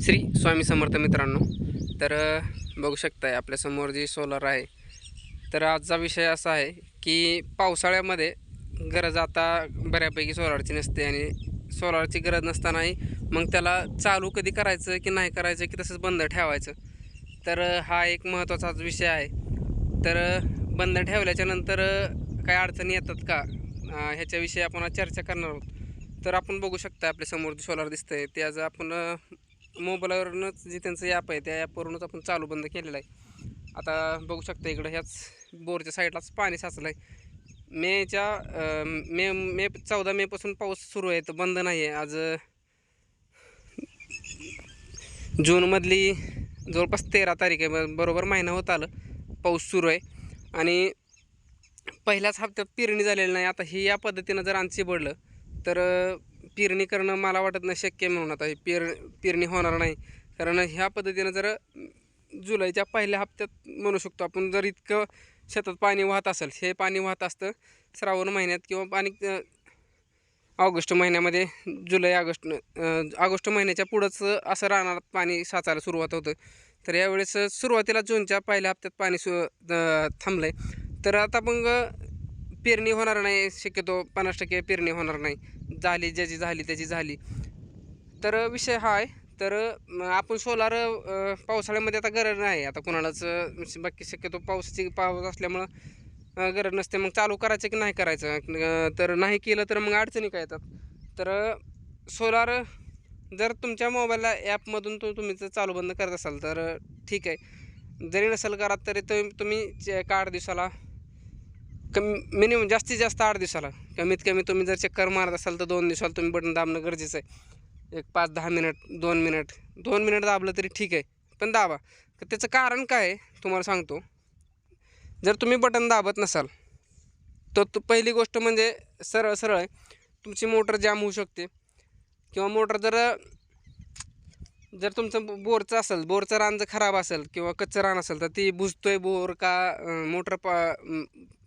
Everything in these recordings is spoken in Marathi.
श्री स्वामी समर्थ मित्रांनो तर बघू शकताय आपल्यासमोर जी सोलर आहे तर आजचा विषय असा आहे की पावसाळ्यामध्ये गरज आता बऱ्यापैकी सोलारची नसते आणि सोलारची गरज नसतानाही मग त्याला चालू कधी करायचं की नाही करायचं की तसंच बंद ठेवायचं? तर हा एक महत्त्वाचा विषय आहे. तर बंद ठेवल्याच्यानंतर काही काय अडचणी येतात का? ह्याच्याविषयी आपण चर्चा करणार आहोत. तर आपण बघू शकता आपल्यासमोर जे सोलार दिसतंय त्याचं आपण मोबाईलवरूनच जे त्यांचं ॲप आहे त्या ॲपवरूनच आपण चालू बंद केलेलं आहे. आता बघू शकता इकडं ह्याच बोरच्या साईडलाच पाणी साचलं आहे मेच्या मे मे चौदा मेपासून पाऊस सुरू आहे तर बंद नाही आहे आज जूनमधली जवळपास तेरा तारीख आहे बरोबर महिना होत आलं पाऊस सुरू आहे. आणि पहिल्याच हप्त्यात पेरणी झालेली नाही आता ही या पद्धतीनं जर आणखी बडलं तर पेरणी करणं मला वाटत नाही शक्य म्हणून आता हे पेर पेरणी होणार नाही. कारण ह्या पद्धतीनं जर जुलैच्या पहिल्या हप्त्यात म्हणू शकतो आपण जर इतकं शेतात पाणी वाहत असेल हे पाणी वाहत असतं श्रावण महिन्यात किंवा पाणी ऑगस्ट महिन्यामध्ये जुलै ऑगस्ट ऑगस्ट महिन्याच्या पुढंच असं राहणार पाणी साचायला सुरुवात होतं. तर यावेळेस सुरुवातीला जूनच्या पहिल्या हप्त्यात पाणी सु थांबलं आहे तर आता मग पेरणी होणार नाही शक्यतो पन्नास टक्के पेरणी होणार नाही. झाली ज्याची झाली त्याची झाली. तर विषय हा आहे. तर आपण सोलार पावसाळ्यामध्ये आता गरज नाही. आता कोणालाच बाकी शक्यतो पावसाची पाऊस असल्यामुळं गरज नसते. मग चालू करायचं की नाही करायचं? तर नाही केलं तर मग अडचणी काय येतात? तर सोलार जर तुमच्या मोबाईलला ॲपमधून तो तुम्ही जर चालू बंद करत असाल तर ठीक आहे. जरी नसेल करत तरी तुम्ही तुम्ही चे- आठ दिवसाला कमी मिनिमम जास्तीत जास्त आठ दिवसाला. कमीत कमी तुम्ही जर चक्कर मारत असाल तर दोन दिवसाला तुम्ही बटन दाबणं गरजेचं आहे. एक पाच दहा मिनिट दोन मिनिट दोन मिनिट दाबलं तरी ठीक आहे पण दाबा. तर त्याचं कारण काय आहे तुम्हाला सांगतो. जर तुम्ही बटन दाबत नसाल तर पहिली गोष्ट म्हणजे सरळ सरळ आहे. तुमची मोटर जाम होऊ शकते. किंवा मोटर जर जर तुमचं बोरचं असेल बोरचं रान जर खराब असेल किंवा कच्चं रान असेल तर ती बुजतोय बोर का मोटर पा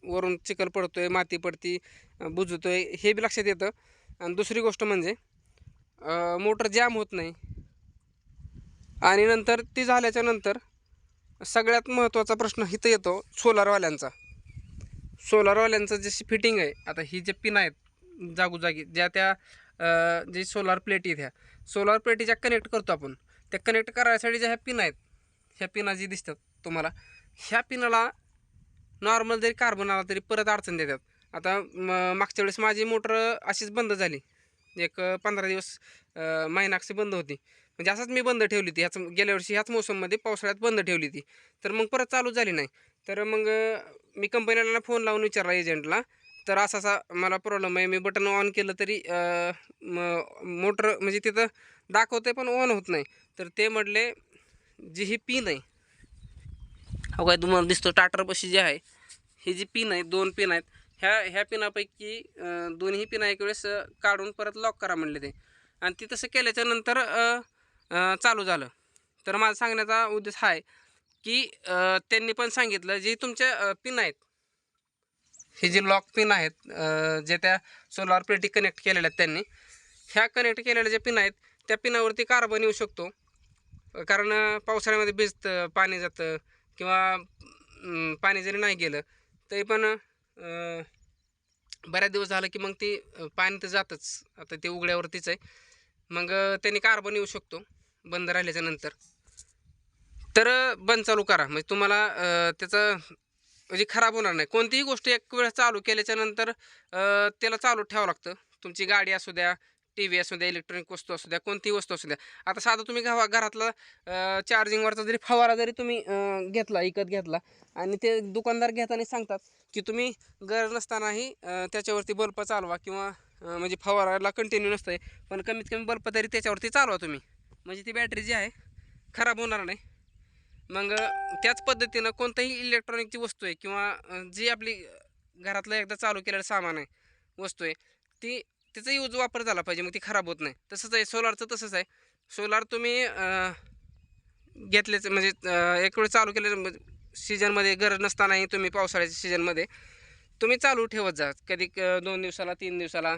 वरून चिखल पडतो आहे माती पडती बुजतो आहे हे बी लक्षात येतं. आणि दुसरी गोष्ट म्हणजे मोटर जॅम होत नाही. आणि नंतर ती झाल्याच्यानंतर सगळ्यात महत्त्वाचा प्रश्न इथं येतो सोलारवाल्यांचा सोलारवाल्यांचं जशी फिटिंग आहे आता ही जे पिन आहेत जागोजागी ज्या त्या जे सोलार प्लेटी आहेत ह्या सोलार प्लेटी ज्या कनेक्ट करतो आपण त्या कनेक्ट करायसाठी ज्या ह्या पिन आहेत ह्या पिना जी दिसतात तुम्हाला ह्या पिनाला नॉर्मल जरी कार्बन आला तरी परत अडचण देतात. आता म- मागच्या वेळेस माझी मोटर अशीच बंद झाली. एक पंधरा दिवस अं, महिनाक्षी बंद होती. म्हणजे असंच मी बंद ठेवली ती ह्याच गेल्या वर्षी ह्याच मोसममध्ये पावसाळ्यात बंद ठेवली ती तर मग परत चालू झाली नाही. तर मग मी कंपनीला फोन लावून विचारला एजंटला. तर असा असा मला प्रॉब्लेम आहे. मी बटन ऑन केलं तरी मोटर म्हणजे तिथं दाखवते पण ऑन होत नाही. तर ते म्हटले जी ही पिन आहे हो काय तुम्हाला दिसतो टाटरपाशी जे आहे ही जी पिन आहे दोन पिन आहेत ह्या ह्या पिनापैकी दोन्ही पिना एक वेळेस काढून परत लॉक करा म्हणले ते. आणि ते तसं केल्याच्यानंतर चालू झालं. तर माझा सांगण्याचा उद्देश हा आहे की त्यांनी पण सांगितलं जे तुमच्या पिन आहेत हे जे लॉक पिन आहेत जे त्या सोलार प्लेटी कनेक्ट केलेल्या आहेत त्यांनी ह्या कनेक्ट केलेल्या ज्या पिन आहेत त्या पिनावरती कार्बन येऊ शकतो. कारण पावसाळ्यामध्ये भिजतं पाणी जातं किंवा पाणी जरी नाही गेलं तरी पण बऱ्याच दिवस झालं की मग ती पाणी तर जातंच. आता ते उघड्यावरतीच आहे. मग त्यांनी कार्बन येऊ शकतो बंद राहिल्याच्या नंतर. तर बंद चालू करा. म्हणजे तुम्हाला त्याचं म्हणजे खराब होणार नाही. कोणतीही गोष्ट एक वेळ चालू केल्याच्यानंतर त्याला चालू ठेवावं लागतं. तुमची गाडी असू द्या टी व्ही असू द्या इलेक्ट्रॉनिक वस्तू असू द्या कोणतीही वस्तू असू द्या. आता साधं तुम्ही घरा घरातला चार्जिंगवरचा जरी फवारा जरी तुम्ही घेतला विकत घेतला आणि ते दुकानदार घेताना सांगतात की तुम्ही गरज नसतानाही त्याच्यावरती बल्ब चालवा किंवा म्हणजे फवाराला कंटिन्यू नसतंय पण कमीत कमी बल्ब तरी त्याच्यावरती चालवा तुम्ही. म्हणजे ती बॅटरी जी आहे खराब होणार नाही. मग त्याच पद्धतीनं कोणताही इलेक्ट्रॉनिकची वस्तू आहे किंवा जी आपली घरातलं एकदा चालू केलेलं सामान आहे वस्तू आहे ती त्याचा यूज वापर झाला पाहिजे मग ती खराब होत नाही. तसंच आहे सोलारचं तसंच आहे. सोलार तुम्ही घेतल्याचं घेतलेच म्हणजे एक वेळ चालू केलं सीजनमध्ये गरज नसतानाही तुम्ही पावसाळ्याच्या सीजनमध्ये तुम्ही चालू ठेवत जा. कधी क- दोन दिवसाला तीन दिवसाला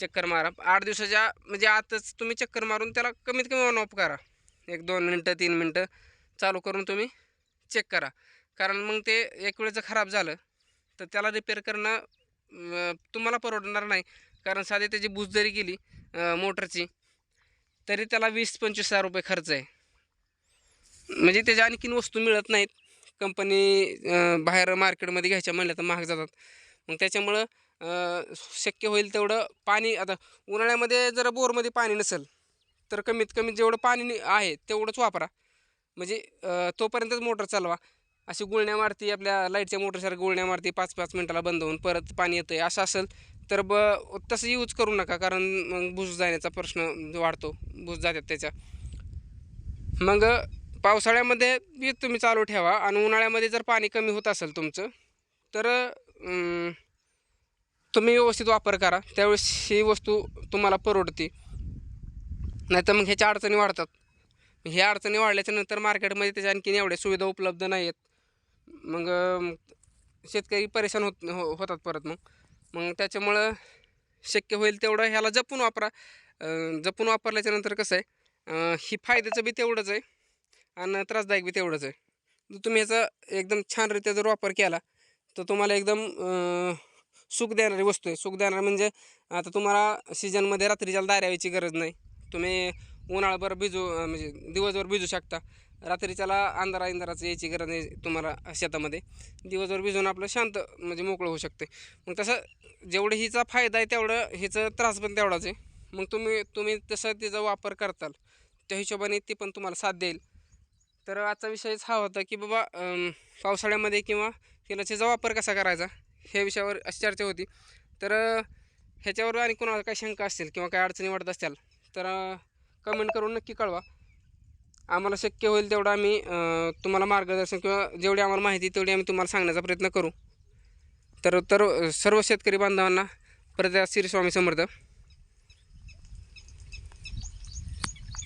चक्कर मारा. आठ दिवसाच्या म्हणजे आतच तुम्ही चक्कर मारून त्याला कमीत कमी ऑन ऑफ करा. एक दोन मिनटं तीन मिनटं चालू करून तुम्ही चेक करा. कारण मग ते एक वेळेचं खराब झालं तर त्याला रिपेअर करणं तुम्हाला परवडणार नाही. कारण साधे त्याची बुज जरी गेली मोटरची तरी त्याला वीस पंचवीस हजार रुपये खर्च आहे. म्हणजे त्याच्या आणखीन वस्तू मिळत नाहीत. कंपनी बाहेर मार्केटमध्ये घ्यायच्या म्हणल्या तर महाग जातात. मग त्याच्यामुळं शक्य होईल तेवढं पाणी आता उन्हाळ्यामध्ये जर बोरमध्ये पाणी नसेल तर कमीत कमी जेवढं पाणी आहे तेवढंच वापरा. म्हणजे तोपर्यंतच मोटर चालवा. अशी गुळण्या मारती आपल्या लाईटच्या मोटरसारखं गुळण्या मारती पाच पाच मिनटाला बंद होऊन परत पाणी येतं आहे असं असेल तर ब तसं यूज करू नका कारण मग भूस जाण्याचा प्रश्न वाढतो भूस जातात त्याच्या. मग पावसाळ्यामध्ये बी तुम्ही चालू ठेवा आणि उन्हाळ्यामध्ये जर पाणी कमी होत असेल तुमचं तर तुम्ही व्यवस्थित वापर करा. त्यावेळेस ही वस्तू तुम्हाला परवडते. नाहीतर मग ह्याच्या अडचणी वाढतात. ह्या अडचणी वाढल्याच्या नंतर मार्केटमध्ये त्याच्या आणखीन एवढ्या सुविधा उपलब्ध नाही आहेत मग शेतकरी परेशान होत हो होतात परत मग. मग त्याच्यामुळं शक्य होईल तेवढं ह्याला जपून वापरा. जपून वापरल्याच्यानंतर कसं आहे ही फायद्याचं बी तेवढंच आहे आणि त्रासदायक बी तेवढंच आहे. जर तुम्ही ह्याचा एकदम छानरित्या जर वापर केला तर तुम्हाला एकदम सुख देणारी वस्तू आहे. सुख देणारी म्हणजे आता तुम्हाला सीजनमध्ये रात्रीच्या दाऱ्या यायची गरज नाही. तुम्ही उन्हाळाभर भिजू म्हणजे दिवसभर भिजू शकता. रात्रीच्याला अंधारा इंधाराचं यायची गरज नाही तुम्हाला शेतामध्ये. दिवसभर भिजून आपलं शांत म्हणजे मोकळं होऊ शकते मग तसं जेवढं हिचा फायदा आहे तेवढं हिचं त्रास पण तेवढाच आहे. मग तुम्ही तुम्ही तसं तिचा वापर करताल त्या हिशोबाने ती पण तुम्हाला साथ देईल. तर आजचा विषयच हा होता की बाबा पावसाळ्यामध्ये किंवा तेलाचा वापर कसा करायचा ह्या विषयावर अशी चर्चा होती. तर ह्याच्यावर आणि कोणाला काही शंका असतील किंवा काही अडचणी वाटत असतील तर कमेंट करून नक्की कळवा. आम्हाला शक्य होईल तेवढं आम्ही तुम्हाला मार्गदर्शन किंवा जेवढी आम्हाला माहिती तेवढी आम्ही तुम्हाला सांगण्याचा प्रयत्न करू. तर तर सर्व शेतकरी बांधवांना परत श्री स्वामी समर्थ.